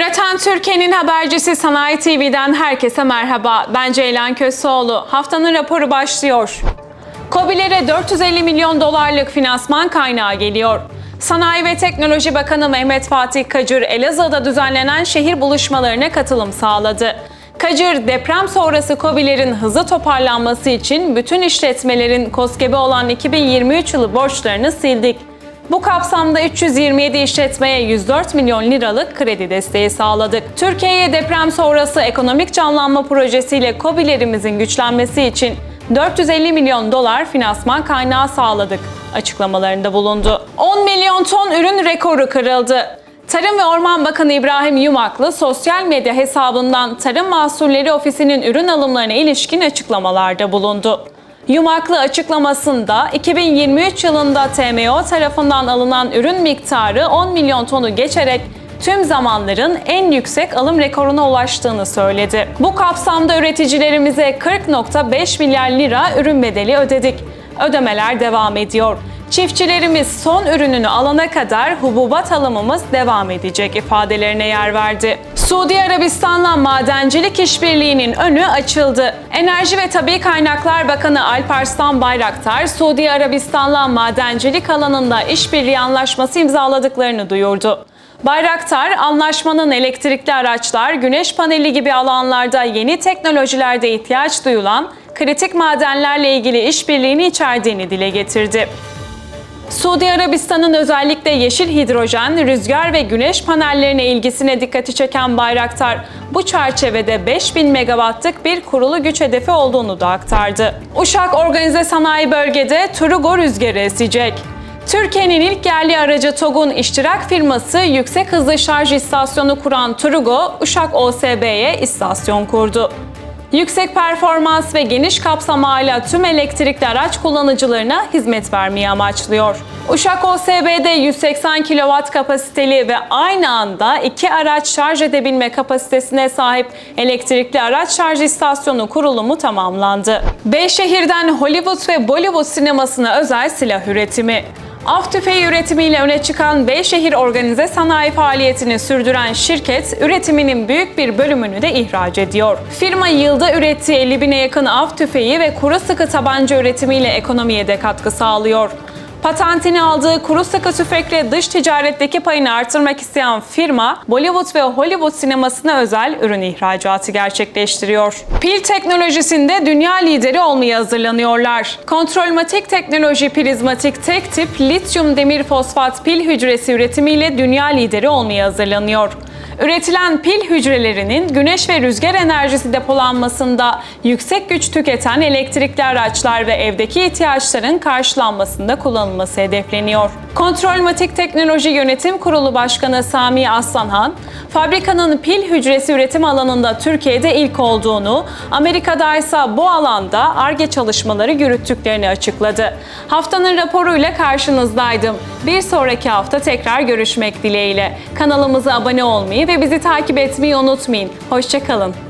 Dünyadan Türkiye'nin habercisi Sanayi TV'den herkese merhaba. Ben Ceylan Köseoğlu. Haftanın raporu başlıyor. KOBİ'lere 450 milyon dolarlık finansman kaynağı geliyor. Sanayi ve Teknoloji Bakanı Mehmet Fatih Kacır, Elazığ'da düzenlenen şehir buluşmalarına katılım sağladı. Kacır, deprem sonrası KOBİ'lerin hızlı toparlanması için bütün işletmelerin KOSGEB'e olan 2023 yılı borçlarını sildik. Bu kapsamda 327 işletmeye 104 milyon liralık kredi desteği sağladık. Türkiye'ye deprem sonrası ekonomik canlanma projesiyle KOBİ'lerimizin güçlenmesi için 450 milyon dolar finansman kaynağı sağladık açıklamalarında bulundu. 10 milyon ton ürün rekoru kırıldı. Tarım ve Orman Bakanı İbrahim Yumaklı sosyal medya hesabından Tarım Mahsulleri Ofisi'nin ürün alımlarına ilişkin açıklamalarda bulundu. Yumaklı açıklamasında 2023 yılında TMO tarafından alınan ürün miktarı 10 milyon tonu geçerek tüm zamanların en yüksek alım rekoruna ulaştığını söyledi. Bu kapsamda üreticilerimize 40.5 milyar lira ürün bedeli ödedik. Ödemeler devam ediyor. Çiftçilerimiz son ürününü alana kadar hububat alımımız devam edecek ifadelerine yer verdi. Suudi Arabistan'la madencilik işbirliğinin önü açıldı. Enerji ve Tabi Kaynaklar Bakanı Alparslan Bayraktar, Suudi Arabistan'la madencilik alanında işbirliği anlaşması imzaladıklarını duyurdu. Bayraktar, anlaşmanın elektrikli araçlar, güneş paneli gibi alanlarda yeni teknolojilerde ihtiyaç duyulan kritik madenlerle ilgili işbirliğini içerdiğini dile getirdi. Suudi Arabistan'ın özellikle yeşil hidrojen, rüzgar ve güneş panellerine ilgisine dikkati çeken Bayraktar, bu çerçevede 5000 megawattlık bir kurulu güç hedefi olduğunu da aktardı. Uşak Organize Sanayi Bölgede Turugo rüzgarı esecek. Türkiye'nin ilk yerli aracı TOG'un iştirak firması yüksek hızlı şarj istasyonu kuran Turugo, Uşak OSB'ye istasyon kurdu. Yüksek performans ve geniş kapsamayla tüm elektrikli araç kullanıcılarına hizmet vermeyi amaçlıyor. Uşak OSB'de 180 kW kapasiteli ve aynı anda iki araç şarj edebilme kapasitesine sahip elektrikli araç şarj istasyonu kurulumu tamamlandı. Beyşehir'den Hollywood ve Bollywood sinemasına özel silah üretimi. Av tüfeği üretimiyle öne çıkan Beyşehir organize sanayi faaliyetini sürdüren şirket, üretiminin büyük bir bölümünü de ihraç ediyor. Firma yılda ürettiği 50 bine yakın av tüfeği ve kuru sıkı tabanca üretimiyle ekonomiye de katkı sağlıyor. Patentini aldığı kuru sıkı tüfekle dış ticaretteki payını artırmak isteyen firma, Bollywood ve Hollywood sinemasına özel ürün ihracatı gerçekleştiriyor. Pil teknolojisinde dünya lideri olmaya hazırlanıyorlar. Kontrolmatik teknoloji prizmatik tek tip lityum demir fosfat pil hücresi üretimiyle dünya lideri olmaya hazırlanıyor. Üretilen pil hücrelerinin güneş ve rüzgar enerjisi depolanmasında yüksek güç tüketen elektrikli araçlar ve evdeki ihtiyaçların karşılanmasında kullanılması hedefleniyor. Kontrolmatik Teknoloji Yönetim Kurulu Başkanı Sami Aslanhan, fabrikanın pil hücresi üretim alanında Türkiye'de ilk olduğunu, Amerika'da ise bu alanda ARGE çalışmaları yürüttüklerini açıkladı. Haftanın raporuyla karşınızdaydım. Bir sonraki hafta tekrar görüşmek dileğiyle. Kanalımıza abone olmayı ve bizi takip etmeyi unutmayın. Hoşçakalın.